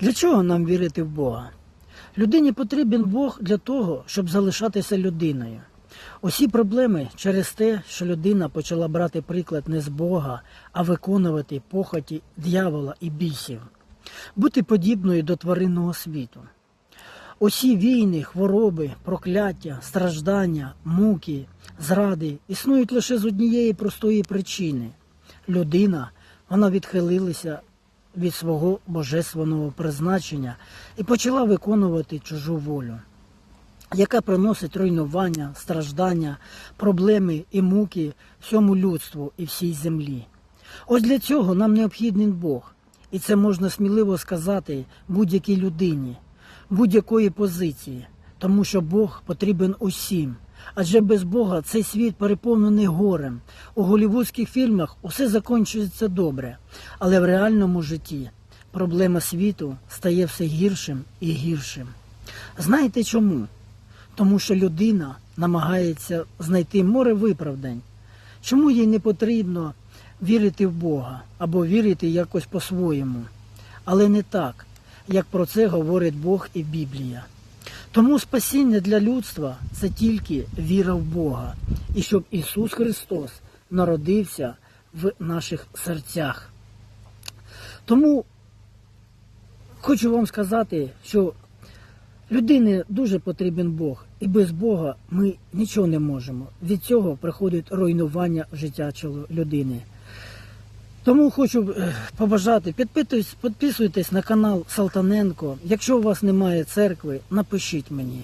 Для чого нам вірити в Бога? Людині потрібен Бог для того, щоб залишатися людиною. Усі проблеми через те, що людина почала брати приклад не з Бога, а виконувати похоті дьявола і бісів, бути подібною до тваринного світу. Усі війни, хвороби, прокляття, страждання, муки, зради існують лише з однієї простої причини. Людина, вона відхилилася від свого божественного призначення і почала виконувати чужу волю, яка приносить руйнування, страждання, проблеми і муки всьому людству і всій землі. Ось для цього нам необхідний Бог, і це можна сміливо сказати будь-якій людині, будь-якої позиції, тому що Бог потрібен усім. Адже без Бога цей світ переповнений горем. У голівудських фільмах усе закінчується добре, але в реальному житті проблема світу стає все гіршим і гіршим. Знаєте чому? Тому що людина намагається знайти море виправдань. Чому їй не потрібно вірити в Бога або вірити якось по-своєму? Але не так, як про це говорить Бог і Біблія. Тому спасіння для людства це тільки віра в Бога, і щоб Ісус Христос народився в наших серцях. Тому хочу вам сказати, що людині дуже потрібен Бог, і без Бога ми нічого не можемо. Від цього приходить руйнування життя людини. Тому хочу е, побажати, підписуйтесь, підписуйтесь на канал Салтаненко. Якщо у вас немає церкви, напишіть мені.